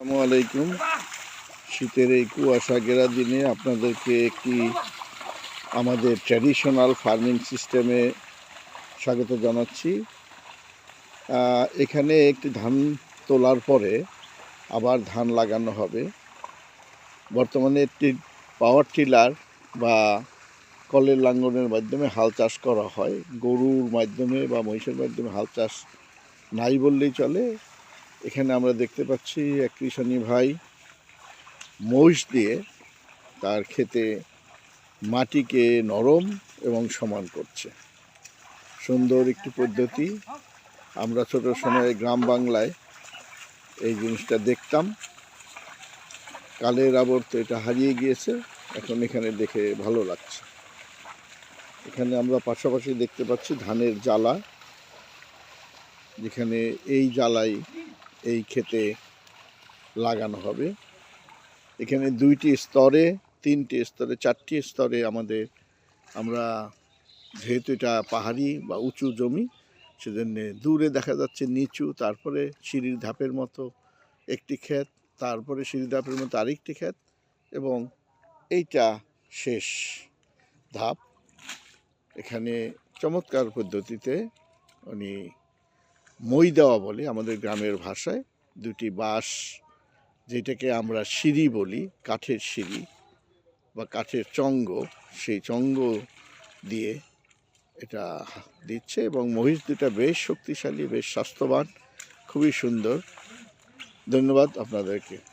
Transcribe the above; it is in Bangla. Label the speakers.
Speaker 1: আসসালামু আলাইকুম। শীতের এই কুয়াশা ঘেরা দিনে আপনাদেরকে একটি আমাদের ট্র্যাডিশনাল ফার্মিং সিস্টেমে স্বাগত জানাচ্ছি। এখানে একটি ধান তোলার পরে আবার ধান লাগানো হবে। বর্তমানে একটি পাওয়ার টিলার বা কলের লাঙ্গনের মাধ্যমে হাল চাষ করা হয়। গরুর মাধ্যমে বা মহিষের মাধ্যমে হাল চাষ নাই বললেই চলে। এখানে আমরা দেখতে পাচ্ছি এক কৃষাণী ভাই মহিষ দিয়ে তার ক্ষেতে মাটিকে নরম এবং সমান করছে। সুন্দর একটি পদ্ধতি। আমরা ছোট সময়ে গ্রাম বাংলায় এই জিনিসটা দেখতাম। কালের আবর্ত এটা হারিয়ে গিয়েছে। এখন এখানে দেখে ভালো লাগছে। এখানে আমরা পাশাপাশি দেখতে পাচ্ছি ধানের জ্বালা। যেখানে এই জ্বালাই এই ক্ষেতে লাগানো হবে। এখানে দুইটি স্তরে, তিনটি স্তরে, চারটি স্তরে আমাদের, আমরা যেহেতু এটা পাহাড়ি বা উঁচু জমি, সেজন্যে দূরে দেখা যাচ্ছে নিচু, তারপরে সিঁড়ির ধাপের মতো একটি ক্ষেত, তারপরে সিঁড়ি ধাপের মতো আরেকটি ক্ষেত, এবং এইটা শেষ ধাপ। এখানে চমৎকার পদ্ধতিতে উনি মই দেওয়া বলে আমাদের গ্রামের ভাষায় দুটি বাঁশ, যেটাকে আমরা সিঁড়ি বলি, কাঠের সিঁড়ি বা কাঠের চঙ্গ, সেই চঙ্গ দিয়ে এটা দিচ্ছে এবং মহিষ দুটা বেশ শক্তিশালী, বেশ স্বাস্থ্যবান, খুবই সুন্দর। ধন্যবাদ আপনাদেরকে।